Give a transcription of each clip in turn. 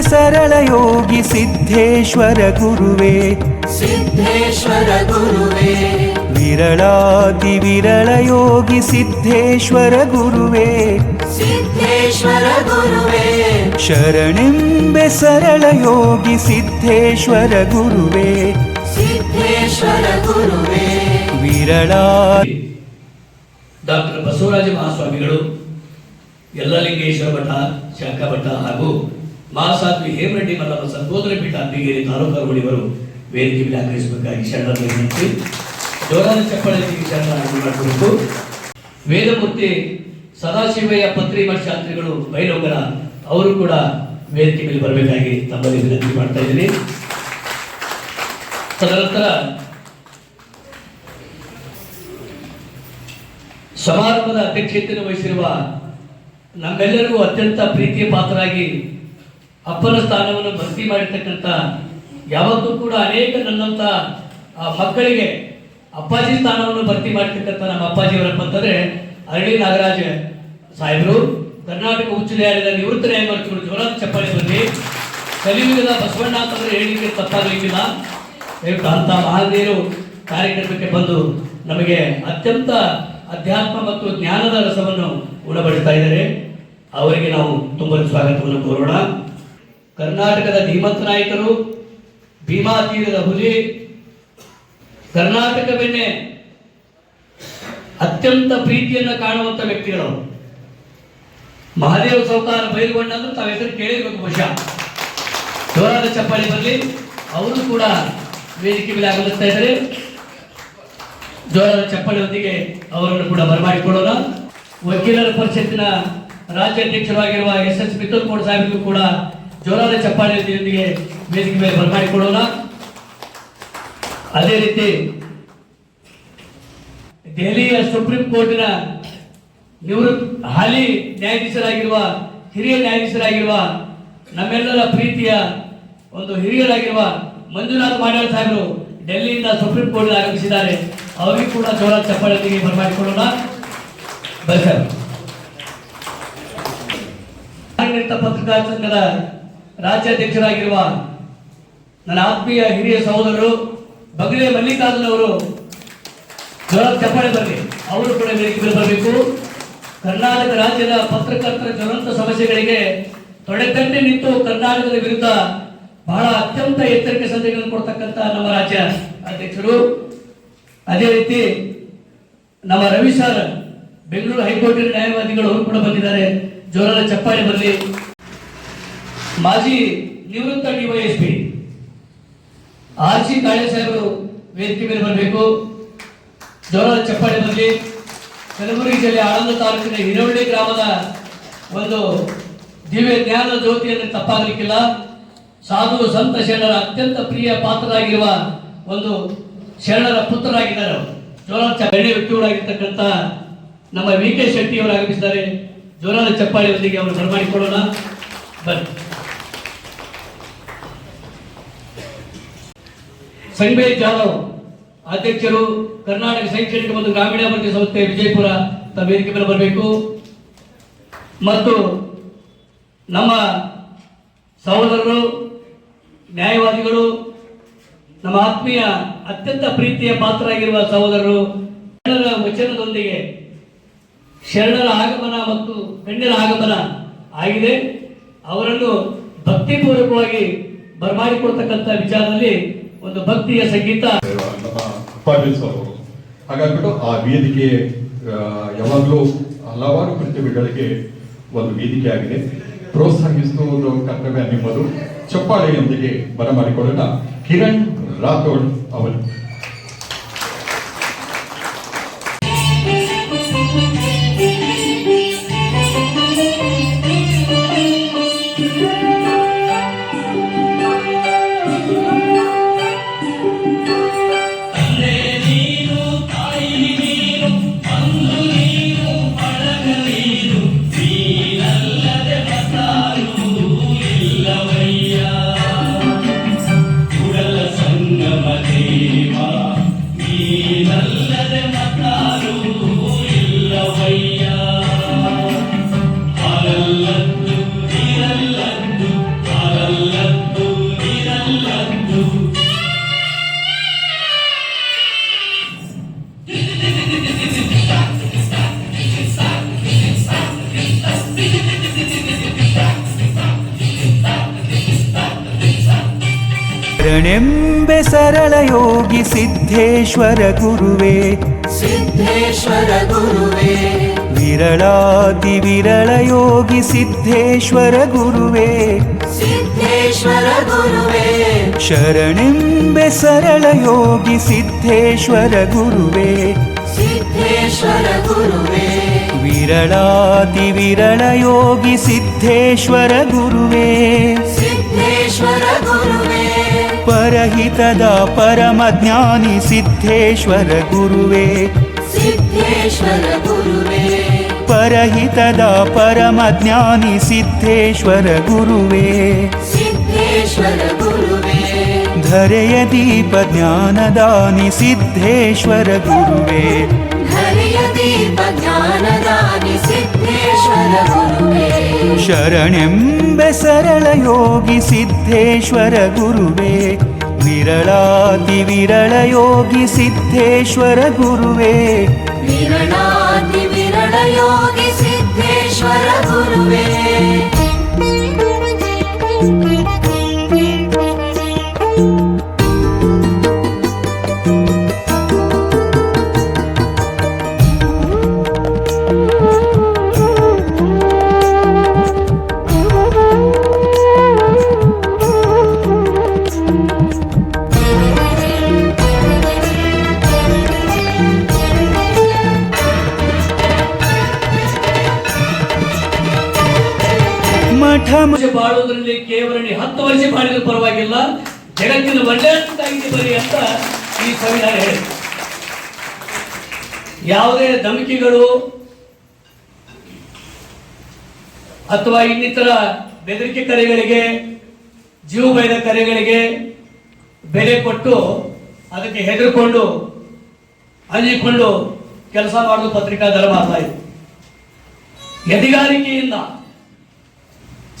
ಸರಳ ಯೋಗಿ ಸಿದ್ಧೇಶ್ವರ ಗುರುವೇ. ಸಿದ್ಧೇಶ್ವರ ಗುರುವೇ. ವಿರಳಾತಿ ವಿರಳ ಯೋಗಿ ಸಿದ್ಧೇಶ್ವರ ಗುರುವೇ. ಸಿದ್ಧೇಶ್ವರ ಗುರುವೇ. ಶರಣೆಂಬೆ ಸರಳ ಯೋಗಿ ಸಿದ್ಧೇಶ್ವರ ಗುರುವೇ. ಸಿದ್ಧೇಶ್ವರ ಗುರುವೇ. ವಿರಳ ಡಾಕ್ಟರ್ ಬಸವರಾಜ ಮಹಾಸ್ವಾಮಿಗಳು ಯಲ್ಲಲಿಂಗೇಶ್ವರ ಮಠ ಶಾಖಾ ಮಠ ಹಾಗೂ ಮಹಾಸಾಧ್ವಿ ಹೇಮರೆಡ್ಡಿ ಮಲ್ಲಮ್ಮ ಸಂಬೋಧನೆ ಪೀಠ ಅಂಬಿಗೇರಿ ತಾಲೂಕು ಅರವಳಿವರು ವೇದಿಕೆ ಮೇಲೆ ಆಗ್ರಹಿಸಬೇಕಾಗಿ ಶರಣರ ವಿನಂತಿ ಜೋರಾದ ಚಪ್ಪಳಿ ಶರಣ ಮಾಡಬೇಕು ವೇದಮೂರ್ತಿ ಸದಾಶಿವಯ್ಯ ಪತ್ರಿ ಶಾಸ್ತ್ರಿಗಳು ಬೈಲೋಗರ ಅವರು ಕೂಡ ವೇದಿಕೆ ಮೇಲೆ ಬರಬೇಕಾಗಿ ತಮ್ಮಲ್ಲಿ ವಿನಂತಿ ಮಾಡ್ತಾ ಇದ್ದೀನಿ. ತದನಂತರ ಸಮಾರಂಭದ ಅಧ್ಯಕ್ಷತೆಯನ್ನು ವಹಿಸಿರುವ ನಮ್ಮೆಲ್ಲರಿಗೂ ಅತ್ಯಂತ ಪ್ರೀತಿಯ ಪಾತ್ರರಾಗಿ ಅಪ್ಪನ ಸ್ಥಾನವನ್ನು ಭರ್ತಿ ಮಾಡಿರ್ತಕ್ಕಂಥ ಯಾವತ್ತೂ ಕೂಡ ಅನೇಕ ನನ್ನಂತ ಆ, ಮಕ್ಕಳಿಗೆ ಅಪ್ಪಾಜಿ ಸ್ಥಾನವನ್ನು ಭರ್ತಿ ಮಾಡಿರ್ತಕ್ಕಂಥ ನಮ್ಮ ಅಪ್ಪಾಜಿಯವರಪ್ಪ ಅಂತಂದ್ರೆ ಅರಳಿ ನಾಗರಾಜ ಸಾಹೇಬರು, ಕರ್ನಾಟಕ ಉಚ್ಚ ನ್ಯಾಯಾಲಯದ ನಿವೃತ್ತ ನ್ಯಾಯಮೂರ್ತಿಗಳು ಜೋರಾದ ಚಪ್ಪಾಳೆ ಬಂದು. ಕಲಿಯುಗದ ಬಸವಣ್ಣ ಅಂತಂದ್ರೆ ಹೇಳಿಕೆ ತಪ್ಪಾಗಲಿಕ್ಕಿಲ್ಲ. ದಯವಿಟ್ಟು ಅಂತ ಮಹಾನೀಯರು ಕಾರ್ಯಕ್ರಮಕ್ಕೆ ಬಂದು ನಮಗೆ ಅತ್ಯಂತ ಅಧ್ಯಾತ್ಮ ಮತ್ತು ಜ್ಞಾನದ ರಸವನ್ನು ಉಣಬಡಿಸ್ತಾ ಇದ್ದಾರೆ. ಅವರಿಗೆ ನಾವು ತುಂಬ ಸ್ವಾಗತವನ್ನು ಕೋರೋಣ. ಕರ್ನಾಟಕದ ಧೀಮಂತ ನಾಯಕರು, ಭೀಮಾ ತೀರದ ಹುಲಿ ಕರ್ನಾಟಕವನ್ನೇ ಅತ್ಯಂತ ಪ್ರೀತಿಯನ್ನು ಕಾಣುವಂತ ವ್ಯಕ್ತಿಗಳು. ಮಹಾದೇವ ಸೌಕಾರ ಬೈಲ್ಗೊಂಡ ತಾವ ಹೆಸರು ಕೇಳಿರ್ಬೇಕು ಬಹುಶಃ. ಜೋರಾದ ಚಪ್ಪಾಳಿ ಬರಲಿ. ಅವರು ಕೂಡ ವೇದಿಕೆ ಮೇಲೆ ಆಗಮಿಸ್ತಾ ಇದ್ದಾರೆ. ಜೋರಾದ ಚಪ್ಪಾಳಿಯೊಂದಿಗೆ ಅವರನ್ನು ಕೂಡ ಬರಮಾಡಿಕೊಳ್ಳೋಣ. ವಕೀಲರ ಪರಿಷತ್ತಿನ ರಾಜ್ಯಾಧ್ಯಕ್ಷರಾಗಿರುವ ಎಸ್ ಎಸ್ ಮಿಥುನ್ ಕೋಡ್ ಕೂಡ ಜೋರಾದ ಚಪ್ಪಾಳಿಯೊಂದಿಗೆ ವೇದಿಕೆ ಮೇಲೆ ಕೊಡೋಣ. ಅದೇ ರೀತಿ ದೆಹಲಿಯ ಸುಪ್ರೀಂ ಕೋರ್ಟಿನ ನಿವೃತ್ತ ಹಾಲಿ ನ್ಯಾಯಾಧೀಶರಾಗಿರುವ, ಹಿರಿಯ ನ್ಯಾಯಾಧೀಶರಾಗಿರುವ, ನಮ್ಮೆಲ್ಲರ ಪ್ರೀತಿಯ ಒಂದು ಹಿರಿಯರಾಗಿರುವ ಮಂಜುನಾಥ್ ಮಾಡಾಳ್ ಸಾಹೇಬರು ಡೆಲ್ಲಿಯಿಂದ ಸುಪ್ರೀಂ ಕೋರ್ಟ್ ಆಗಮಿಸಿದ್ದಾರೆ. ಅವರಿಗೂ ಕೂಡ ಜೋರ ಚಪ್ಪಾಳೆಯೊಂದಿಗೆ ಬರಮಾಡಿಕೊಳ್ಳೋಣ ನಾಗರಿಕ ಪತ್ರಿಕಾ ಸಂಘದ ರಾಜ್ಯಾಧ್ಯಕ್ಷರಾಗಿರುವ ನನ್ನ ಆತ್ಮೀಯ ಹಿರಿಯ ಸಹೋದರರು ಬಗಲೆ ಮಲ್ಲಿಕಾರ್ಜುನ್ ಅವರು ಜ್ವರ ಚಪ್ಪಾಳೆ ಬರಲಿ, ಅವರು ಕೂಡ ಮೇಲೆ ಬರಬೇಕು ಕರ್ನಾಟಕ ರಾಜ್ಯದ ಪತ್ರಕರ್ತರ ಜ್ವಲಂತ ಸಮಸ್ಯೆಗಳಿಗೆ ತೊಡೆತಂಡೆ ನಿಂತು ಕರ್ನಾಟಕದ ವಿರುದ್ಧ ಬಹಳ ಅತ್ಯಂತ ಎಚ್ಚರಿಕೆ ಸಂದೇಶಗಳನ್ನು ಕೊಡ್ತಕ್ಕಂಥ ನಮ್ಮ ರಾಜ್ಯ ಅಧ್ಯಕ್ಷರು. ಅದೇ ರೀತಿ ನಮ್ಮ ರವಿ ಸರ್, ಬೆಂಗಳೂರು ಹೈಕೋರ್ಟಿನ ನ್ಯಾಯವಾದಿಗಳು ಅವರು ಕೂಡ ಬಂದಿದ್ದಾರೆ. ಜೋರಾದ ಚಪ್ಪಾಳೆ ಬರಲಿ. ಮಾಜಿ ನಿವೃತ್ತ ಡಿವೈಎಸ್ಪಿ ಆರ್ ಸಿ ಕಾಳೆ ಸಾಹೇಬರು ವೇದಿಕೆ ಮೇಲೆ ಬರಬೇಕು. ಜೋರಾದ ಚಪ್ಪಾಳೆ ಬರಲಿ ಕಲಬುರಗಿ ಜಿಲ್ಲೆ ಆಳಂದ ತಾಲೂಕಿನ ಹಿರೋಳ್ಳಿ ಗ್ರಾಮದ ಒಂದು ದಿವ್ಯ ಜ್ಞಾನ ಜ್ಯೋತಿಯನ್ನು ತಪ್ಪಾಗಲಿಕ್ಕಿಲ್ಲ. ಸಾಧು ಸಂತ ಶರಣರ ಅತ್ಯಂತ ಪ್ರಿಯ ಪಾತ್ರರಾಗಿರುವ ಒಂದು ಶರಣರ ಪುತ್ರರಾಗಿದ್ದಾರೆ ಜೋರಾದ ಗಣ್ಯ ವ್ಯಕ್ತಿಗಳಾಗಿರ್ತಕ್ಕಂಥ ನಮ್ಮ ವಿ ಕೆ ಶೆಟ್ಟಿ ಅವರು ಆಗಮಿಸಿದ್ದಾರೆ ಜೋರಾದ ಚಪ್ಪಾಳೆಯೊಂದಿಗೆ ಅವರು ಬರಮಾಡಿಕೊಳ್ಳೋಣ ಬನ್ನಿ. ಸಂಜಯ್ ಜಾಧವ್ ಅಧ್ಯಕ್ಷರು ಕರ್ನಾಟಕ ಶೈಕ್ಷಣಿಕ ಮತ್ತು ಗ್ರಾಮೀಣಾಭಿವೃದ್ಧಿ ಸಂಸ್ಥೆ ವಿಜಯಪುರ ತಮ್ಮ ವೇದಿಕೆ ಬರಬೇಕು. ಮತ್ತು ನಮ್ಮ ಸಹೋದರರು, ನ್ಯಾಯವಾದಿಗಳು, ನಮ್ಮ ಆತ್ಮೀಯ ಅತ್ಯಂತ ಪ್ರೀತಿಯ ಪಾತ್ರರಾಗಿರುವ ಸಹೋದರರು, ಶರಣರ ವಚನದೊಂದಿಗೆ ಶರಣರ ಆಗಮನ ಮತ್ತು ಗಣ್ಯರ ಆಗಮನ ಆಗಿದೆ. ಅವರನ್ನು ಭಕ್ತಿಪೂರ್ವಕವಾಗಿ ಬರಮಾಡಿಕೊಳ್ತಕ್ಕಂಥ ವಿಚಾರದಲ್ಲಿ ಒಂದು ಭಕ್ತಿಯ ಸಂಗೀತ. ಅವರು ಹಾಗಾಗ್ಬಿಟ್ಟು ಆ ವೇದಿಕೆ ಯಾವಾಗಲೂ ಹಲವಾರು ಪ್ರತಿಭೆಗಳಿಗೆ ಒಂದು ವೇದಿಕೆ ಆಗಿದೆ. ಪ್ರೋತ್ಸಾಹಿಸುವುದು ಕರ್ತವ್ಯ ನಿಮ್ಮದು. ಚಪ್ಪಾಳೆಯೊಂದಿಗೆ ಬರಮಾಡಿಕೊಳ್ಳೋಣ. ಕಿರಣ್ ರಾಥೋಡ್ ಅವರು ಶರಣೆಂಬೆ ಸರಳ ಯೋಗಿ ಸಿದ್ಧೇಶ್ವರ ಗುರುವೇ. ಸಿದ್ಧೇಶ್ವರ ಗುರುವೇ. ವಿರಳಾತಿ ವಿರಳ ಯೋಗಿ ಸಿದ್ಧೇಶ್ವರ ಗುರುವೇ. ಸಿದ್ಧೇಶ್ವರ ಗುರುವೇ. ಶರಣೆಂಬೆ ಸರಳ ಯೋಗಿ ಸಿದ್ಧೇಶ್ವರ ಗುರುವೇ. ಸಿದ್ಧೇಶ್ವರ ಗುರುವೇ. ವಿರಳಾತಿ ವಿರಳ ಯೋಗಿ ಸಿದ್ಧೇಶ್ವರ ಗುರುವೇ. ಸಿದ್ಧೇಶ್ವರ ಗುರುವೇ. ಸಿದ್ಧೇಶ್ವರ ಗುರುವೇ. ಪರಹಿತದ ಪರಮ ಜ್ಞಾನಿ ಸಿದ್ಧೇಶ್ವರ ಗುರುವೇ. ಸಿದ್ಧೇಶ್ವರ ಗುರುವೇ. ಧರೆಯ ದೀಪ ಜ್ಞಾನದಾನಿ ಸಿದ್ಧೇಶ್ವರ ಗುರುವೇ. ಹರಿಯ ದೀಪ ಜ್ಞಾನದಾನಿ ಸಿದ್ಧೇಶ್ವರ ಗುರುವೇ. ಶರಣೆಂಬೆ ಸರಳ ಯೋಗಿ ಸಿದ್ಧೇಶ್ವರ ಗುರುವೇ. ವಿರಳಾತಿ ವಿರಳ ಯೋಗಿ ಸಿದ್ಧೇಶ್ವರ ಗುರುವೇ. ವಿರಳಾತಿ ವಿರಳ ಯೋಗಿ ಯಾವುದೇ ಧಮಕಿಗಳು ಅಥವಾ ಇನ್ನಿತರ ಬೆದರಿಕೆ ಕರೆಗಳಿಗೆ ಜೀವ ಕರೆಗಳಿಗೆ ಬೆಲೆ ಕೊಟ್ಟು ಅದಕ್ಕೆ ಹೆದರಿಕೊಂಡು ಅಂಜಿಕೊಂಡು ಕೆಲಸ ಮಾಡೋದು ಪತ್ರಿಕಾ ಧರ್ಮ ಇದು. ಎದಿಗಾರಿಕೆಯಿಂದ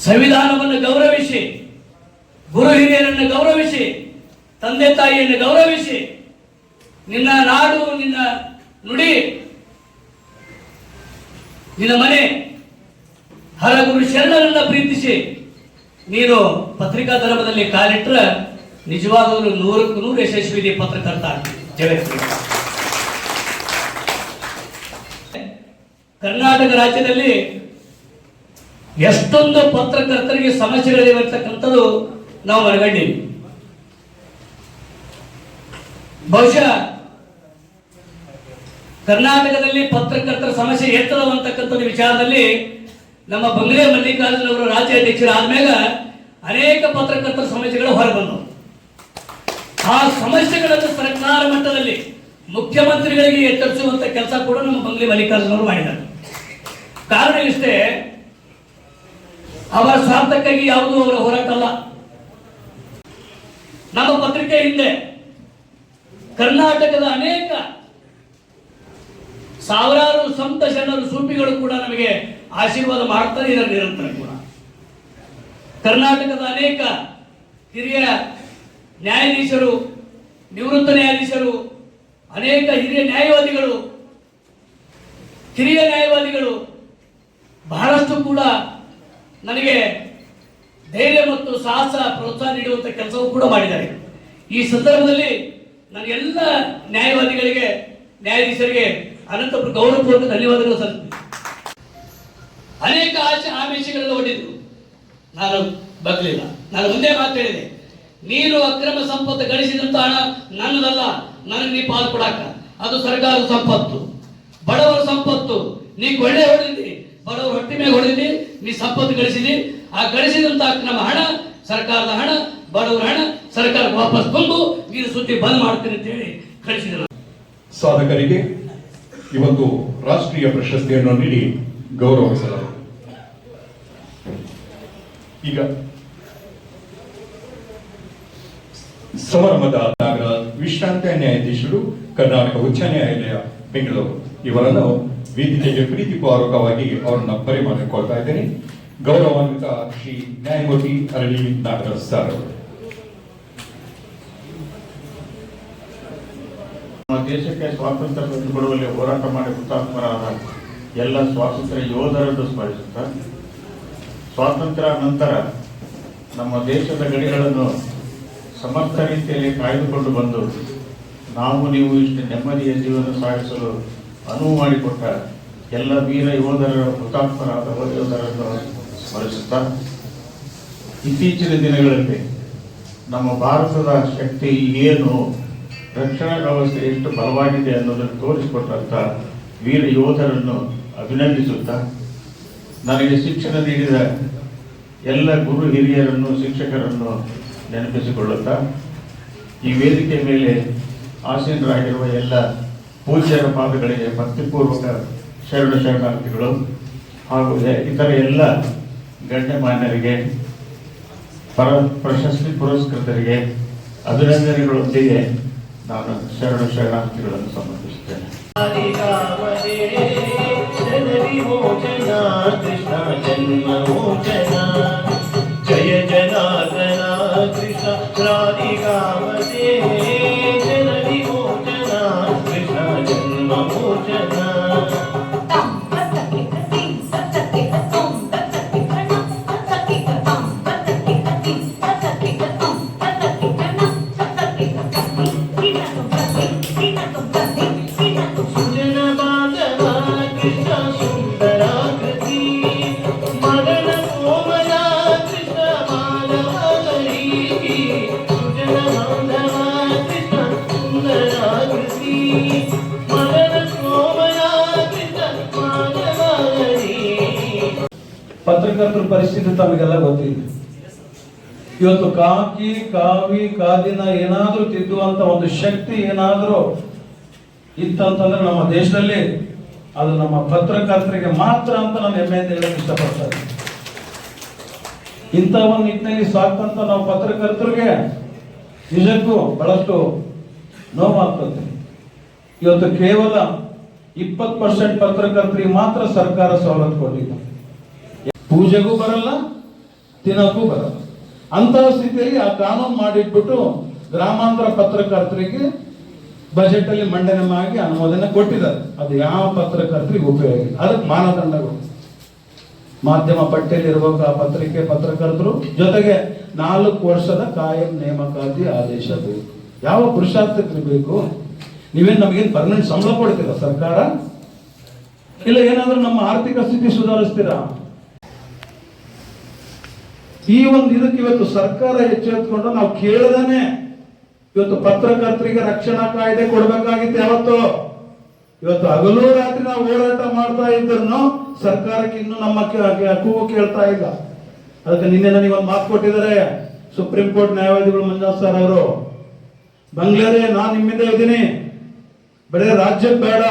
ಸಂವಿಧಾನವನ್ನು ಗೌರವಿಸಿ, ಗುರು ಹಿರಿಯರನ್ನು ಗೌರವಿಸಿ, ತಂದೆ ತಾಯಿಯನ್ನು ಗೌರವಿಸಿ, ನಿನ್ನ ನಾಡು, ನಿನ್ನ ನುಡಿ. ನಿನ್ನ ಮನೆ, ಹರಗುರು ಶರಣರನ್ನ ಪ್ರೀತಿಸಿ ನೀನು ಪತ್ರಿಕಾ ಧರ್ಮದಲ್ಲಿ ಕಾಲಿಟ್ರೆ ನಿಜವಾಗಲೂ ನೂರಕ್ಕೂ ನೂರು ಯಶಸ್ವಿ ಪತ್ರಕರ್ತ ಕರ್ನಾಟಕ ರಾಜ್ಯದಲ್ಲಿ ಎಷ್ಟೊಂದು ಪತ್ರಕರ್ತರಿಗೆ ಸಮಸ್ಯೆಗಳಿವೆ ಅಂತಕ್ಕಂಥದ್ದು ನಾವು ಮನಗಂಡೀವಿ. ಬಹುಶಃ ಕರ್ನಾಟಕದಲ್ಲಿ ಪತ್ರಕರ್ತರ ಸಮಸ್ಯೆ ಎತ್ತರವಂತಕ್ಕಂಥ ವಿಚಾರದಲ್ಲಿ ನಮ್ಮ ಬಂಗ್ಲೆ ಮಲ್ಲಿಕಾರ್ಜುನ್ ಅವರು ರಾಜ್ಯ ಅಧ್ಯಕ್ಷರಾದ್ಮೇಲೆ ಅನೇಕ ಪತ್ರಕರ್ತರ ಸಮಸ್ಯೆಗಳು ಹೊರಬಂದವು. ಆ ಸಮಸ್ಯೆಗಳನ್ನು ಸರ್ಕಾರ ಮಟ್ಟದಲ್ಲಿ ಮುಖ್ಯಮಂತ್ರಿಗಳಿಗೆ ಎಚ್ಚರಿಸುವಂತ ಕೆಲಸ ಕೂಡ ನಮ್ಮ ಬಂಗ್ಲೆ ಮಲ್ಲಿಕಾರ್ಜುನ್ ಅವರು ಮಾಡಿದ್ದಾರೆ. ಕಾರಣ ಇಷ್ಟೇ, ಅವರ ಸ್ವಾರ್ಥಕ್ಕಾಗಿ ಯಾವುದೂ ಅವರ ಹೋರಾಟಲ್ಲ ನಮ್ಮ ಪತ್ರಿಕೆ ಹಿಂದೆ ಕರ್ನಾಟಕದ ಅನೇಕ ಸಾವಿರಾರು ಸಂತ ಜನರು, ಸೂಪಿಗಳು ಕೂಡ ನಮಗೆ ಆಶೀರ್ವಾದ ಮಾಡ್ತಾರೆ ಇದ್ದಾರೆ ನಿರಂತರ ಕೂಡ. ಕರ್ನಾಟಕದ ಅನೇಕ ಹಿರಿಯ ನ್ಯಾಯಾಧೀಶರು, ನಿವೃತ್ತ ನ್ಯಾಯಾಧೀಶರು, ಅನೇಕ ಹಿರಿಯ ನ್ಯಾಯವಾದಿಗಳು ಹಿರಿಯ ನ್ಯಾಯವಾದಿಗಳು ಬಹಳಷ್ಟು ಕೂಡ ನನಗೆ ಧೈರ್ಯ ಮತ್ತು ಸಾಹಸ, ಪ್ರೋತ್ಸಾಹ ನೀಡುವಂಥ ಕೆಲಸವೂ ಕೂಡ ಮಾಡಿದ್ದಾರೆ. ಈ ಸಂದರ್ಭದಲ್ಲಿ ನಾನು ಎಲ್ಲ ನ್ಯಾಯವಾದಿಗಳಿಗೆ, ನ್ಯಾಯಾಧೀಶರಿಗೆ ಅನಂತ ಗೌರವಪೂರ್ವಕ ಧನ್ಯವಾದಗಳು ಸಲ್ಲಿಸ್ತೀನಿ ಅನೇಕ ಆಶೆ ಆಮಿಷಗಳನ್ನು ಒಡ್ಡಿದ್ರು ನಾನು ಬಗ್ಲಿಲ್ಲ. ನಾನು ಮುಂದೆ ಮಾತಾಡಿದೆ ನೀನು ಅಕ್ರಮ ಸಂಪತ್ತು ಗಳಿಸಿದಂತ ಹಣ ನನ್ನದಲ್ಲ ನನಗೆ ನೀ ಪಾಲ್ ಕೊಡಾಕ ಅದು ಸರ್ಕಾರದ ಸಂಪತ್ತು. ಬಡವರ ಸಂಪತ್ತು. ನೀ ಒಳ್ಳೆ ಹೊಡೆದಿದ್ದಿ. ಬಡವರ ಹೊಟ್ಟೆ ಮೇಲೆ ಹೊಡೆದಿದ್ದಿ. ನೀ ಸಂಪತ್ತು ಗಳಿಸಿದಿ ಆ ಗಳಿಸಿದಂತ ಅಕ್ರಮ ಹಣ, ಸರ್ಕಾರದ ಹಣ, ಬಡವರ ಹಣ, ಸರ್ಕಾರಕ್ಕೆ ವಾಪಸ್ ಬಂದು ನೀನು ಸುದ್ದಿ ಬಂದ್ ಮಾಡ್ತೀನಿ ಅಂತ ಹೇಳಿ ಕಳಿಸಿದ್ರು. ಸಾಧಕರಿಗೆ ಇವತ್ತು ರಾಷ್ಟ್ರೀಯ ಪ್ರಶಸ್ತಿಯನ್ನು ನೀಡಿ ಗೌರವಿಸಲಾಗಿದೆ ಈಗ ಸಮಾರಂಭದ ನಾಗರ ವಿಶ್ರಾಂತ ನ್ಯಾಯಾಧೀಶರು ಕರ್ನಾಟಕ ಉಚ್ಚ ನ್ಯಾಯಾಲಯ, ಬೆಂಗಳೂರು. ಇವರನ್ನು ವೇದಿಕೆಗೆ ಪ್ರೀತಿಪೂರ್ವಕವಾಗಿ ಅವರನ್ನ ಪರಿಮಾಣಿಕೊಳ್ತಾ ಇದ್ದೇನೆ. ಗೌರವಾನ್ವಿತ ಶ್ರೀ ನ್ಯಾಯಮೂರ್ತಿ ಅರಳಿ ನಾಗರಾಜ್ ಸರ್. ಅವರು ನಮ್ಮ ದೇಶಕ್ಕೆ ಸ್ವಾತಂತ್ರ್ಯ ತಂದುಕೊಡುವಲ್ಲಿ ಹೋರಾಟ ಮಾಡಿ ಹುತಾತ್ಮರಾದ ಎಲ್ಲ ಸ್ವಾತಂತ್ರ್ಯ ಯೋಧರನ್ನು ಸ್ಮರಿಸುತ್ತಾ, ಸ್ವಾತಂತ್ರ್ಯ ನಂತರ ನಮ್ಮ ದೇಶದ ಗಡಿಗಳನ್ನು ಸಮರ್ಥ ರೀತಿಯಲ್ಲಿ ಕಾಯ್ದುಕೊಂಡು ಬಂದು ನಾವು ನೀವು ಇಷ್ಟು ನೆಮ್ಮದಿಯ ಜೀವನ ಸಾಗಿಸಲು ಅನುವು ಮಾಡಿಕೊಟ್ಟ ಎಲ್ಲ ವೀರ ಯೋಧರ, ಹುತಾತ್ಮರಾದ ಯೋಧರನ್ನು ಸ್ಮರಿಸುತ್ತ, ಇತ್ತೀಚಿನ ದಿನಗಳಲ್ಲಿ ನಮ್ಮ ಭಾರತದ ಶಕ್ತಿ ಏನು? ರಕ್ಷಣಾ ವ್ಯವಸ್ಥೆ ಎಷ್ಟು ಬಲವಾಗಿದೆ ಅನ್ನೋದನ್ನು ತೋರಿಸಿಕೊಟ್ಟಂತ ವೀರ ಯೋಧರನ್ನು ಅಭಿನಂದಿಸುತ್ತಾ ನನಗೆ ಶಿಕ್ಷಣ ನೀಡಿದ ಎಲ್ಲ ಗುರು ಹಿರಿಯರನ್ನು, ಶಿಕ್ಷಕರನ್ನು ನೆನಪಿಸಿಕೊಳ್ಳುತ್ತಾ ಈ ವೇದಿಕೆ ಮೇಲೆ ಆಸೀನರಾಗಿರುವ ಎಲ್ಲ ಪೂಜ್ಯರ ಪಾದಗಳಿಗೆ ಭಕ್ತಿಪೂರ್ವಕ ಶರಣ ಶರಣಾರ್ಥಿಗಳು ಹಾಗೂ ಇತರ ಎಲ್ಲ ಗಣ್ಯಮಾನ್ಯರಿಗೆ, ಪರ ಪ್ರಶಸ್ತಿ ಪುರಸ್ಕೃತರಿಗೆ, ಅಭಿನಂದನೆಗಳೊಂದಿಗೆ ನಾನು ಶರಣ ಶರಣಾರ್ಥಿಗಳನ್ನು ಸಮರ್ಪಿಸುತ್ತೇನೆ ಕೃಷ್ಣ ಜನ್ಮಮೋಚನ. ಜಯ ಪತ್ರಕರ್ತರ ಪರಿಸ್ಥಿತಿ ತಮಗೆಲ್ಲ ಗೊತ್ತಿದೆ. ಇವತ್ತು ಕಾಕಿ, ಕಾವಿ, ಕಾದಿನ ಏನಾದರೂ ತಿದ್ದುವಂತ ಒಂದು ಶಕ್ತಿ ಏನಾದರೂ ಇತ್ತಂತಂದ್ರೆ ನಮ್ಮ ದೇಶದಲ್ಲಿ ಅದು ನಮ್ಮ ಪತ್ರಕರ್ತರಿಗೆ ಮಾತ್ರ ಅಂತ ನಾನು ಹೆಮ್ಮೆಯಿಂದ ಹೇಳಕ್ ಇಷ್ಟಪಡ್ತಾರೆ ಇಂಥ ಒಂದು ನಿಟ್ಟಿನಲ್ಲಿ ಸಾಕಂತ ನಾವು ಪತ್ರಕರ್ತರಿಗೆ ನಿಜಕ್ಕೂ ಬಹಳಷ್ಟು ನೋವಾಗ್ತದೆ. ಇವತ್ತು ಕೇವಲ ಇಪ್ಪತ್ತು ಪರ್ಸೆಂಟ್ ಪತ್ರಕರ್ತರಿಗೆ ಮಾತ್ರ ಸರ್ಕಾರ ಸವಲತ್ತು ಕೊಟ್ಟಿದೆ. ಪೂಜೆಗೂ ಬರಲ್ಲ ತಿನ್ನಕ್ಕೂ ಬರಲ್ಲ. ಅಂತ ಸ್ಥಿತಿಯಲ್ಲಿ ಆ ಕಾನೂನು ಮಾಡಿಟ್ಬಿಟ್ಟು ಗ್ರಾಮಾಂತರ ಪತ್ರಕರ್ತರಿಗೆ ಬಜೆಟ್ ಅಲ್ಲಿ ಮಂಡನೆ ಮಾಡಿ ಅನುಮೋದನೆ ಕೊಟ್ಟಿದ್ದಾರೆ. ಅದು ಯಾವ ಪತ್ರಕರ್ತರಿಗೆ ಉಪಯೋಗ ಇಲ್ಲ. ಅದಕ್ಕೆ ಮಾನದಂಡಗಳು. ಮಾಧ್ಯಮ ಪಟ್ಟಿಯಲ್ಲಿ ಇರಬೇಕು ಆ ಪತ್ರಿಕೆ ಪತ್ರಕರ್ತರು ಜೊತೆಗೆ ನಾಲ್ಕು ವರ್ಷದ ಕಾಯಂ ನೇಮಕಾತಿ ಆದೇಶ ಬೇಕು. ಯಾವ ಪುರುಷಾರ್ಥಕ್ಕೆ ಬೇಕು? ನೀವೇನು ನಮಗೇನು ಪರ್ಮನೆಂಟ್ ಸಂಬಳ ಕೊಡ್ತೀರಾ ಸರ್ಕಾರ? ಇಲ್ಲ ಏನಾದ್ರೂ ನಮ್ಮ ಆರ್ಥಿಕ ಸ್ಥಿತಿ ಸುಧಾರಿಸ್ತೀರಾ? ಈ ಒಂದು ಇದಕ್ಕೆ ಇವತ್ತು ಸರ್ಕಾರ ಎಚ್ಚೆತ್ಕೊಂಡು ನಾವು ಕೇಳದೇನೆ ಇವತ್ತು ಪತ್ರಕರ್ತರಿಗೆ ರಕ್ಷಣಾ ಕಾಯ್ದೆ ಕೊಡ್ಬೇಕಾಗಿತ್ತು ಯಾವತ್ತು. ಇವತ್ತು ಹಗಲು ರಾತ್ರಿ ನಾವು ಹೋರಾಟ ಮಾಡ್ತಾ ಇದ್ರು ಸರ್ಕಾರಕ್ಕೆ ಇನ್ನು ನಮ್ಮ ಕೂಗು ಕೇಳ್ತಾ ಇಲ್ಲ. ಅದಕ್ಕೆ ನಿನ್ನೆ ನನಗೆ ಒಂದು ಮಾತು ಕೊಟ್ಟಿದ್ದಾರೆ ಸುಪ್ರೀಂ ಕೋರ್ಟ್ ನ್ಯಾಯವಾದಿಗಳು ಮಂಜುನಾಥ್ ಸರ್ ಅವರು. ಬಂಗ್ಲಾರೇ, ನಾನು ನಿಮ್ಮಿಂದ ಇದ್ದೀನಿ. ಬರೀ ರಾಜ್ಯ ಬೇಡ.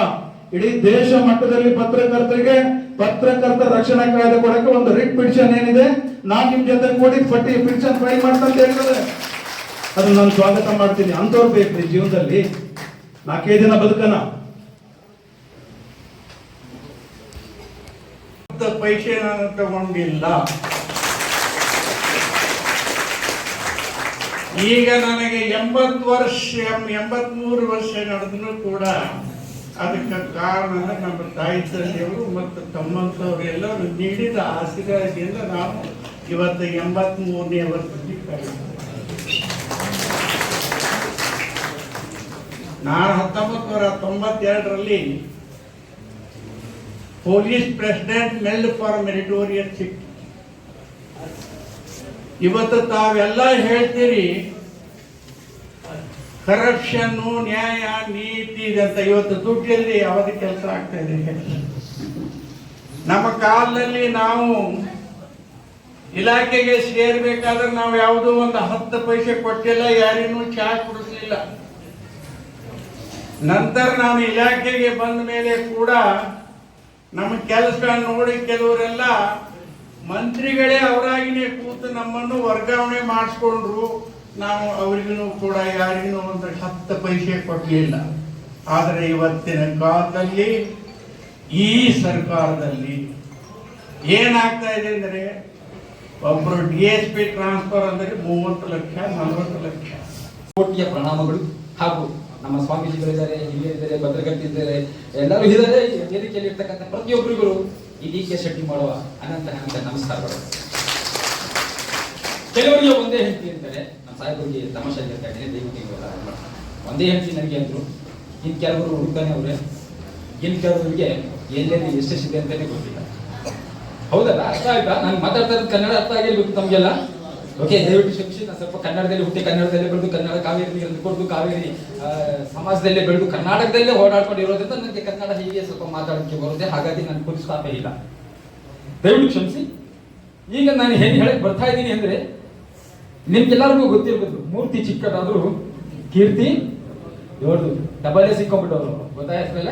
ಇಡೀ ದೇಶ ಮಟ್ಟದಲ್ಲಿ ಪತ್ರಕರ್ತರಿಗೆ ಪತ್ರಕರ್ತ ರಕ್ಷಣಾ ಕಾಯ್ದೆ ಕೊಡಕ್ಕೆ ಒಂದು ರಿಟ್ ಪಿಟಿಷನ್ ಏನಿದೆ? ನಾನ್ ನಿಮ್ಮ ಜೊತೆ ಕೂಡಿ ಪಟ್ಟಿ ಪಿಟಿಷನ್ ಫ್ರೈ ಮಾಡ್ತಂತ ಅಂತ ಹೇಳ್ತಾರೆ ಅದನ್ನ ನಾನು ಸ್ವಾಗತ ಮಾಡ್ತೀನಿ. ಅಂಥವ್ರು ಬೇಕು ರೀ ಜೀವನದಲ್ಲಿ. ನಾಲ್ಕೈದು ದಿನ ಬದುಕನ. ಪೈಸೆ ನಾನು ತಗೊಂಡಿಲ್ಲ. ಈಗ ನನಗೆ ಎಂಬತ್ತು ವರ್ಷ ಎಂಬತ್ಮೂರು ವರ್ಷ ನಡೆದ್ರು ಕೂಡ ಅದಕ್ಕೆ ಕಾರಣ ನಮ್ಮ ತಾಯಿ ತಂದೆಯವರು ಮತ್ತು ತಮ್ಮಂಥವ್ರು ಎಲ್ಲರೂ ನೀಡಿದ ಆಶೀರ್ವಾದದಿಂದ ನಾವು ಇವತ್ತು ಎಂಬತ್ಮೂರನೇ ವರ್ಷದಲ್ಲಿ ಕಳೆದಿದ್ದೇವೆ. ನಾನು ಹತ್ತೊಂಬತ್ತು ನೂರ ತೊಂಬತ್ತೆರಡರಲ್ಲಿ ಪೊಲೀಸ್ ಪ್ರೆಸಿಡೆಂಟ್ ಮೆಲ್ಡ್ ಫಾರ್ ಮೆರಿಟೋರಿಯಸ್ ಸಿಕ್ ಇವತ್ತು ತಾವೆಲ್ಲ ಹೇಳ್ತೀರಿ ಕರಪ್ಷನ್ನು ನ್ಯಾಯ, ನೀತಿ ಅಂತ ಇವತ್ತು ದುಡ್ಡಲ್ಲಿ ಯಾವ್ದು ಕೆಲಸ ಆಗ್ತಾ ಇದೆ ನಮ್ಮ ಕಾಲದಲ್ಲಿ ನಾವು ಇಲಾಖೆಗೆ ಸೇರ್ಬೇಕಾದ್ರೆ ನಾವು ಯಾವುದೋ ಒಂದು ಹತ್ತು ಪೈಸೆ ಕೊಟ್ಟಿಲ್ಲ ಯಾರಿಗೂ ಚಾ ಕುಡಿಸ್ಲಿಲ್ಲ. ನಂತರ ನಾನು ಇಲಾಖೆಗೆ ಬಂದ ಮೇಲೆ ಕೂಡ ನಮ್ಮ ಕೆಲಸ ನೋಡಿ ಕೆಲವರೆಲ್ಲ ಮಂತ್ರಿಗಳೇ ಅವರಾಗಿನೇ ಕೂತು ನಮ್ಮನ್ನು ವರ್ಗಾವಣೆ ಮಾಡಿಸ್ಕೊಂಡ್ರು. ನಾವು ಅವರಿಗೂ ಕೂಡ ಯಾರಿಗೂ ಒಂದು ಹತ್ತು ಪೈಸೆ ಕೊಡಲಿಲ್ಲ ಆದರೆ ಇವತ್ತಿನ ಕಾಲದಲ್ಲಿ ಈ ಸರ್ಕಾರದಲ್ಲಿ ಏನಾಗ್ತಾ ಇದೆ ಅಂದರೆ ಒಬ್ಬರು ಡಿ ಎಸ್ ಪಿ ಟ್ರಾನ್ಸ್ಫರ್ ಅಂದರೆ ಮೂವತ್ತು ಲಕ್ಷ, ನಲವತ್ತು ಲಕ್ಷ. ಕೋಟಿಯ ಪ್ರಣಾಮಗಳು ಹಾಗೂ ನಮ್ಮ ಸ್ವಾಮೀಜಿಗಳಿದ್ದಾರೆ, ಹಿರಿಯರಿದ್ದಾರೆ ಭದ್ರಗಟ್ಟಿದ್ದಾರೆ ಎಲ್ಲರೂ ಇದ್ದಾರೆ. ವೇದಿಕೆಯಲ್ಲಿ ಇರ್ತಕ್ಕಂಥ ಪ್ರತಿಯೊಬ್ಬರಿಗೂ ಈ ಡಿ ಕೆ ಶೆಟ್ಟಿ ಮಾಡುವ ಅನಂತ ಅನಂತ ನಮಸ್ಕಾರಗಳು. ಕೆಲವರಿಗೆ ಒಂದೇ ಹೆಂಡತಿ ಅಂತಾರೆ ನಮ್ಮ ಸಾಹೇಬರಿಗೆ ತಮಾಷೆ ಇರ್ತಾರೆ ಇವೆಲ್ಲ ಒಂದೇ ಹೆಂಡತಿ ನನಗೆ ಅಂದ್ರು ಇನ್ನು ಕೆಲವರು ಹುಡುಕ್ತಾನೆ ಅವ್ರೆ ಇನ್ನು ಕೆಲವರಿಗೆ ಎಲ್ಲೆಲ್ಲಿ ಎಷ್ಟೆಷ್ಟಿದೆ ಅಂತಲೇ ಗೊತ್ತಿಲ್ಲ. ಹೌದಲ್ಲ ಅರ್ಥ ಆಯ್ತಾ? ನಾನು ಮಾತಾಡ್ತಾ ಕನ್ನಡ ಅರ್ಥ ಆಗಿರ್ಬೇಕು ತಮಗೆಲ್ಲ ಓಕೆ ದಯವಿಟ್ಟು ಕ್ಷಮಿಸಿ ನಾನು ಸ್ವಲ್ಪ ಕನ್ನಡದಲ್ಲಿ ಹುಟ್ಟಿ, ಕನ್ನಡದಲ್ಲೇ ಬೆಳೆದು, ಕನ್ನಡ ಕಾವೇರಿ ಕೊಡ್ದು, ಕಾವೇರಿ ಸಮಾಜದಲ್ಲೇ ಬೆಳೆದು, ಕರ್ನಾಟಕದಲ್ಲೇ ಓಡಾಡ್ಕೊಂಡು ಇರೋದ್ರಿಂದ ನನಗೆ ಕನ್ನಡ ಹೀಗೆ ಸ್ವಲ್ಪ ಮಾತಾಡೋಕ್ಕೆ ಬರುತ್ತೆ ಹಾಗಾಗಿ ನಾನು ಪುರುಸ್ತಾಪೆ ಇಲ್ಲ. ದಯವಿಟ್ಟು ಕ್ಷಮಿಸಿ ಈಗ ನಾನು ಏನು ಹೇಳಕ್ ಬರ್ತಾ ಇದ್ದೀನಿ ಅಂದ್ರೆ, ನಿಮ್ಗೆಲ್ಲರಿಗೂ ಗೊತ್ತಿರ್ಬೋದು, ಮೂರ್ತಿ ಚಿಕ್ಕದಾದ್ರು, ಕೀರ್ತಿ ದೊಡ್ಡದು ಡಬಲ್ ಎ ಇಕ್ಕೊಂಡ್ಬಿಟ್ಟವ್ರು ಗೊತ್ತಾಯ್ತಲ್ಲ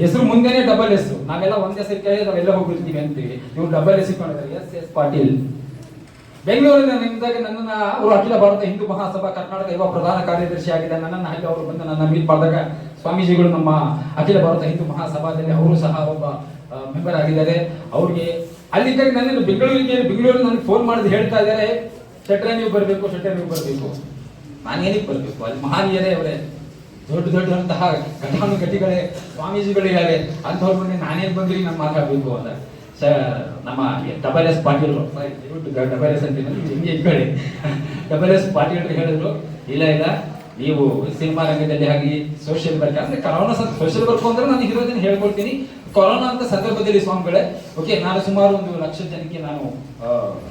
ಹೆಸರು ಮುಂದೆನೆ ಡಬಲ್ ಎಸ್ ನಾವೆಲ್ಲ ಒಂದ್ ಹೆಸರು ಕೇಳಿ ನಾವೆಲ್ಲ ಹೋಗಿರ್ತೀವಿ ಅಂತೀವಿ. ಇವ್ರು ಡಬಲ್ ಎಸ್ ಇಟ್ಕೊಂಡಿದ್ದಾರೆ. S S Patil. ಬೆಂಗಳೂರಿನ ನಿಮ್ದಾಗಿ ನನ್ನನ್ನ ಅವರು ಅಖಿಲ ಭಾರತ ಹಿಂದೂ ಮಹಾಸಭಾ ಕರ್ನಾಟಕ ಯುವ ಪ್ರಧಾನ ಕಾರ್ಯದರ್ಶಿ ಆಗಿದೆ ನನ್ನನ್ನು ಅಲ್ಲಿ ಅವರು ಬಂದು ನನ್ನ ಮೀಟ್ ಮಾಡಿದಾಗ ಸ್ವಾಮೀಜಿಗಳು ನಮ್ಮ ಅಖಿಲ ಭಾರತ ಹಿಂದೂ ಮಹಾಸಭಾದಲ್ಲಿ ಅವರು ಸಹ ಒಬ್ಬ ಮೆಂಬರ್ ಆಗಿದ್ದಾರೆ. ಅವ್ರಿಗೆ ಅಲ್ಲಿದ್ದಾಗ ನನ್ನನ್ನು ಬೆಂಗಳೂರಿಗೆ ಬೆಂಗಳೂರು ನನಗೆ ಫೋನ್ ಮಾಡಿದ್ ಹೇಳ್ತಾ ಇದ್ದಾರೆ. ಶೆಟ್ರೆ ನೀವು ಬರಬೇಕು ಶೆಟ್ರೆ ನೀವು ಬರಬೇಕು. ನಾನೇನಿಗೆ ಬರಬೇಕು? ಅಲ್ಲಿ ಮಹಾನೀಯರೇ ಅವರೇ. ದೊಡ್ಡ ದೊಡ್ಡಂತಹ ಘಟಾನುಘಟಿಗಳೇ ಸ್ವಾಮೀಜಿಗಳಿದ್ದಾರೆ ಮುಂದೆ ನಾನೇ ಬಂದ್ರಿ ನಾನು ಮಾತಾಡ್ಬೇಕು ಅಂತ. ಸ, ನಮ್ಮ double S Patil double S ಅಂತ ಹಿಂಗೆ ಡಬಲ್ ಎಸ್ ಪಾಟೀಲ್ ಹೇಳಿದ್ರು, ಇಲ್ಲ ಇಲ್ಲ, ನೀವು ಸಿನಿಮಾ ರಂಗದಲ್ಲಿ ಆಗಿ ಸೋಷಿಯಲ್ ವರ್ಕ್ ಅಂದ್ರೆ ಕರೋನಾ ಸೋಷಿಯಲ್ ವರ್ಕ್ ಅಂದ್ರೆ ನಾನು ಇರೋದನ್ನ ಹೇಳ್ಕೊಡ್ತೀನಿ. ಕೊರೋನಾ ಅಂತ ಸಂದರ್ಭದಲ್ಲಿ ಸ್ವಾಮಿಗಳೇ, ಓಕೆ, ನಾನು ಸುಮಾರು ಒಂದು ಲಕ್ಷ ಜನಕ್ಕೆ ನಾನು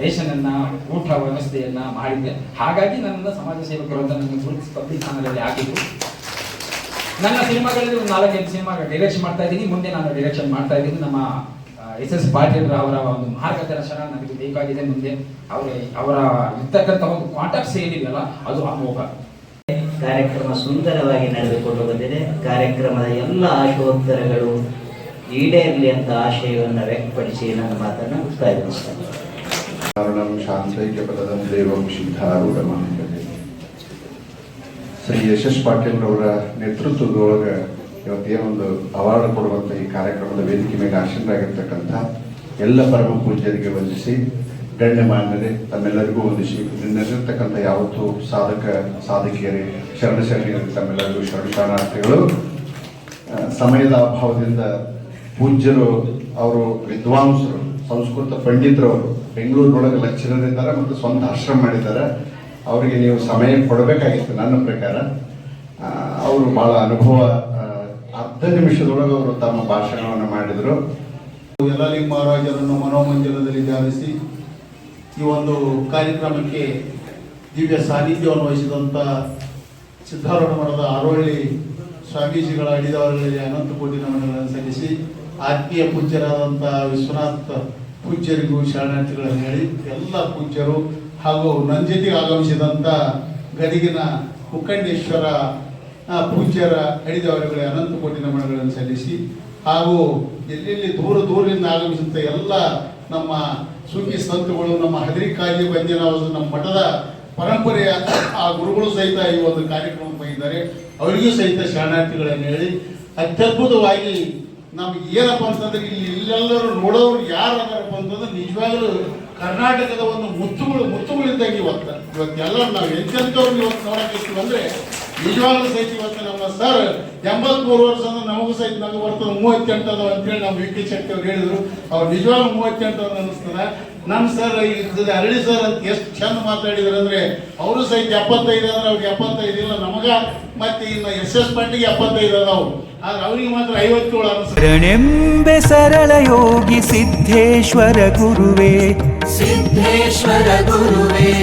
ರೇಷನ್ ಅನ್ನ ಊಟ ವ್ಯವಸ್ಥೆಯನ್ನ ಮಾಡಿದ್ದೆ. ಹಾಗಾಗಿ ನನ್ನ ಸಮಾಜ ಸೇವಕರು ಅಂತ ನನ್ನ ಗುರುತಿಸಿ ಪಬ್ಲಿಕ್ ಚಾನಲಲ್ಲಿ ಹಾಕಿದ್ರು. ನನ್ನ ಸಿನಿಮಾಗಳಲ್ಲಿ ಒಂದು ನಾಲ್ಕೈದು ಸಿನಿಮಾ ಡೈರೆಕ್ಷನ್ ಮಾಡ್ತಾ ಇದ್ದೀನಿ. ಮುಂದೆ ನಾನು ಡೈರೆಕ್ಷನ್ ಮಾಡ್ತಾ ಇದ್ದೀನಿ. ನಮ್ಮ ಎಸ್ ಎಸ್ ಪಾಟೀಲ್ ಅವರ ಒಂದು ಮಾರ್ಗದರ್ಶನ ನನಗೆ ಬೇಕಾಗಿದೆ ಮುಂದೆ. ಅವರ ಅವರ ಇರ್ತಕ್ಕಂಥ ಒಂದು ಕಾಂಟ್ಯಾಕ್ಟ್ಸ್ ಏನಿದೆಯಲ್ಲ ಅದು ಅಮೋಘ. ಕಾರ್ಯಕ್ರಮ ಸುಂದರವಾಗಿ ನಡೆದುಕೊಂಡು ಬಂದಿದೆ. ಕಾರ್ಯಕ್ರಮದ ಎಲ್ಲ ಆಶೋತ್ತರಗಳು ಈಡೇರಲಿ ಅಂತ ಆಶಯವನ್ನು ವ್ಯಕ್ತಪಡಿಸಿ ನನ್ನ ಮಾತನ್ನು ಮುಕ್ತಾಯಗೊಳಿಸ್ತೇನೆ ಶಾಂತೈಕ್ಯ ಶಾಂತೈಕ್ಯಪದಂ ದೇವಂ ಸಿದ್ಧಾರೂಢಮಾನಿಕತೆ ಶ್ರೀ ಯಶಸ್ ಪಾಟೀಲ್ ನೇತೃತ್ವದೊಳಗ ನೇತೃತ್ವದೊಳಗೆ ಇವತ್ತೇನೊಂದು ಅವಾರ್ಡ್ ಕೊಡುವಂಥ ಈ ಕಾರ್ಯಕ್ರಮದ ವೇದಿಕೆ ಮೇಲೆ ಆಶೀರ್ವಾಗಿರ್ತಕ್ಕಂಥ ಎಲ್ಲ ಪರಮ ಪೂಜ್ಯರಿಗೆ ವಂದಿಸಿ, ಗಣ್ಯಮಾನ್ಯರೇ, ತಮ್ಮೆಲ್ಲರಿಗೂ ವಂದಿಸಿ, ನಿನ್ನಲ್ಲಿರ್ತಕ್ಕಂಥ ಯಾವತ್ತೂ ಸಾಧಕ, ಸಾಧಕಿಯರೇ ಶರಣ ಶರಣೆಯರು ತಮ್ಮೆಲ್ಲರಿಗೂ ಶರಣ ಶರಣಾರ್ಥಿಗಳು ಸಮಯದ ಅಭಾವದಿಂದ ಪೂಜ್ಯರು, ಅವರು ವಿದ್ವಾಂಸರು, ಸಂಸ್ಕೃತ ಪಂಡಿತರು ಬೆಂಗಳೂರಿನೊಳಗೆ ಲೆಕ್ಚರರ್ ಇದ್ದಾರೆ ಮತ್ತು ಸ್ವಂತ ಆಶ್ರಮ ಮಾಡಿದ್ದಾರೆ. ಅವರಿಗೆ ನೀವು ಸಮಯ ಕೊಡಬೇಕಾಗಿತ್ತು ನನ್ನ ಪ್ರಕಾರ. ಅವರು ಬಹಳ ಅನುಭವ ಅರ್ಧ ನಿಮಿಷದೊಳಗೆ ಅವರು ತಮ್ಮ ಭಾಷಣವನ್ನು ಮಾಡಿದರು. ಯಲಾಲಿಂಗ ಮಹಾರಾಜರನ್ನು ಮನೋಮಂಜನದಲ್ಲಿ ಧ್ಯಾನಿಸಿ ಈ ಒಂದು ಕಾರ್ಯಕ್ರಮಕ್ಕೆ ದಿವ್ಯ ಸಾನ್ನಿಧ್ಯವನ್ನು ವಹಿಸಿದಂಥ ಸಿದ್ಧಾರೂಢ ಮಠದ ಆರೋಳಿ ಸ್ವಾಮೀಜಿಗಳ ಅಡಿದವರಲ್ಲಿ ಅನಂತ ಕೋಟಿ ನಮನಗಳನ್ನು ಸಲ್ಲಿಸಿ ಆತ್ಮೀಯ ಪೂಜ್ಯರಾದಂಥ ವಿಶ್ವನಾಥ ಪೂಜ್ಯರಿಗೂ ಶರಣಾರ್ಥಿಗಳನ್ನು ಹೇಳಿ ಎಲ್ಲ ಪೂಜ್ಯರು ಹಾಗೂ ನನ್ನ ಜೊತೆಗೆ ಆಗಮಿಸಿದಂಥ ಗದಗಿನ ಮುಖಂಡೇಶ್ವರ ಪೂಜ್ಯರ ಅಡಿದವರುಗಳಿಗೆ ಅನಂತ ಕೋಟಿ ನಮನಗಳನ್ನು ಸಲ್ಲಿಸಿ ಹಾಗೂ ಎಲ್ಲೆಲ್ಲಿ ದೂರ ದೂರದಿಂದ ಆಗಮಿಸಿದಂಥ ಎಲ್ಲ ನಮ್ಮ ಸುಗ್ಗಿ ಸಂತಗಳು, ನಮ್ಮ ಹದರಿ ಕಾಯಿ ಬಂದಿನ ನಮ್ಮ ಮಠದ ಪರಂಪರೆಯ ಆ ಗುರುಗಳು ಸಹಿತ ಈ ಒಂದು ಕಾರ್ಯಕ್ರಮ ಬಂದಿದ್ದಾರೆ. ಅವರಿಗೂ ಸಹಿತ ಶರಣಾರ್ಥಿಗಳನ್ನು ಹೇಳಿ, ಅತ್ಯದ್ಭುತವಾಗಿ ನಮ್ಗೆ ಏನಪ್ಪ ಅಂತಂದ್ರೆ ಇಲ್ಲಿ ಇಲ್ಲೆಲ್ಲರೂ ನೋಡೋರು ಯಾರು ಅಂತಂದ್ರೆ ನಿಜವಾಗಲೂ ಕರ್ನಾಟಕದ ಒಂದು ಮುತ್ತುಗಳು ಮುತ್ತುಗಳಿದ್ದಂಗೆ ಇವತ್ತು. ಇವತ್ತು ಎಲ್ಲರೂ ನಾವು ಎಂತೆಂಥವ್ರನ್ನ ಇವತ್ತು ನೋಡಕ್ಕೆ ಅಂದ್ರೆ ನಿಜವಾಗ್ಲೂ ಸಹಿತ ಇವತ್ತು ನಮ್ಮ ಸರ್ ಎಂಬತ್ಮೂರು ವರ್ಷ ಅಂದ್ರೆ ನಮಗೂ ಸಹಿತ ನಮಗೆ ಬರ್ತದೆ, ಮೂವತ್ತೆಂಟು ಅದಾವ ಅಂತೇಳಿ ನಮ್ಮ ವಿ ಕೆ ಶೆಟ್ಟಿ ಅವ್ರು ಹೇಳಿದ್ರು. ಅವ್ರು ನಿಜವಾಗ್ಲೂ ಮೂವತ್ತೆಂಟು ಅಂತ ಅನಿಸ್ತದೆ ನಮ್ಮ ಸರ್ ಇದು ಅರಳಿ ಸರ್ ಅಂತ ಎಷ್ಟು ಚಂದ ಮಾತಾಡಿದ್ರು ಅಂದರೆ ಅವರು ಸಹಿತ ಎಪ್ಪತ್ತೈದು ಅಂದ್ರೆ ಅವ್ರಿಗೆ ಎಪ್ಪತ್ತೈದು ಇಲ್ಲ ನಮಗೆ ಮತ್ತೆ ಇನ್ನು ಎಸ್ ಎಸ್ ಪಟ್ಟಿಗೆ ಎಪ್ಪತ್ತೈದು ಅದಾವು. ಆದ್ರೆ ಅವ್ರಿಗೆ ಮಾತ್ರ ಐವತ್ತೇಳು ಅನಿಸ್ತದೆ ಸರಳ ಯೋಗಿ ಸಿದ್ಧೇಶ್ವರ ಗುರುವೇ. ಸಿದ್ದೇಶ್ವರ ಗುರುವೇ.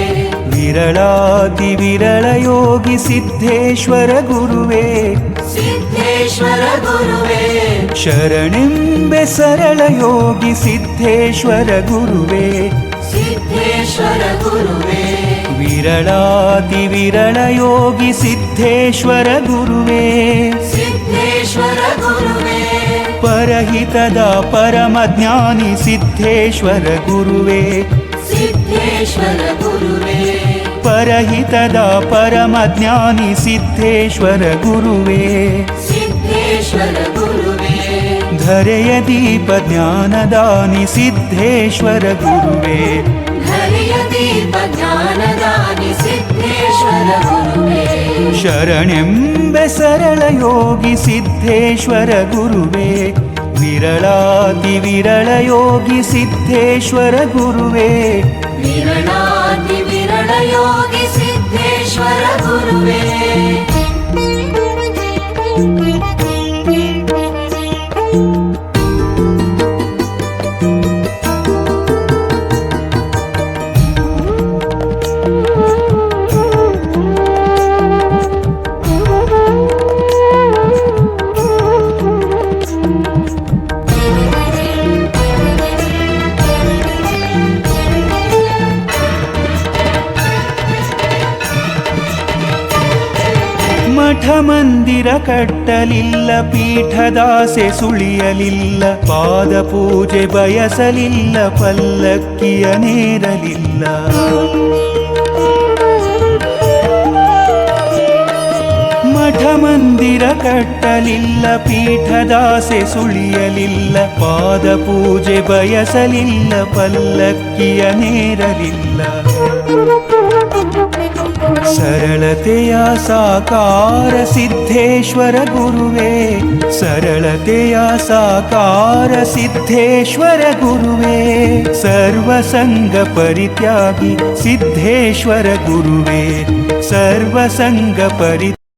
ವಿರಳಾತಿ ವಿರಳ ಯೋಗಿ ಸಿದ್ಧೇಶ್ವರ ಗುರುವೇ. ಸಿದ್ದೇಶ್ವರ ಗುರುವೇ. ಶರಣೆಂಬೆ ಸರಳ ಯೋಗಿ ಸಿದ್ಧೇಶ್ವರ ಗುರುವೇ. ಸಿದ್ದೇಶ್ವರ ಗುರುವೇ. ವಿರಳಾತಿ ವಿರಳ ಯೋಗಿ ಸಿದ್ಧೇಶ್ವರ ಗುರುವೇ. ಸಿದ್ದೇಶ್ವರ ಗುರುವೇ. ಪರಹಿತದ ಪರಮ ಜ್ಞಾನಿ ಸಿದ್ಧೇಶ್ವರ ಗುರುವೇ. ಸಿದ್ದೇಶ್ವರ ಗುರುವೇ. ಪರಹಿತದ ಪರಮ ಜ್ಞಾನಿ ಸಿದ್ಧೇಶ್ವರ ಗುರುವೇ. ಸಿದ್ದೇಶ್ವರ ಗುರುವೇ. ಧರೆಯ ದೀಪ ಜ್ಞಾನದಾನಿ ಸಿದ್ಧೇಶ್ವರ ಗುರುವೇ. ಹರಿಯ ದೀಪ ಜ್ಞಾನದಾನಿ ಸಿದ್ದೇಶ್ವರ ಗುರುವೇ. ಶರಣೆಂಬೆ ಸರಳ ಯೋಗಿ ಸಿದ್ಧೇಶ್ವರ ಗುರುವೇ. ವಿರಳಾತಿ ವಿರಳ ಯೋಗಿ ಸಿದ್ಧೇಶ್ವರ ಗುರುವೇ. ವಿರಳಾತಿ ಯೋಗಿ ಸಿದ್ಧ ಮಠ ಮಂದಿರ ಕಟ್ಟಲಿಲ್ಲ, ಪೀಠದಾಸೆ ಸುಳಿಯಲಿಲ್ಲ ಪಾದ ಪೂಜೆ ಬಯಸಲಿಲ್ಲ, ಪಲ್ಲಕ್ಕಿಯ ನೇರಲಿಲ್ಲ. ಮಠ ಮಂದಿರ ಕಟ್ಟಲಿಲ್ಲ, ಪೀಠದಾಸೆ ಸುಳಿಯಲಿಲ್ಲ ಪಾದ ಪೂಜೆ ಬಯಸಲಿಲ್ಲ, ಪಲ್ಲಕ್ಕಿಯ ನೇರಲಿಲ್ಲ. सरलतया साकार सिद्धेश्वर गुरुवे सरलतया साकार सिद्धेश्वर गुरुवे सर्वसङ्ग परित्यागि सिद्धेश्वर गुरुवे सर्वसङ्ग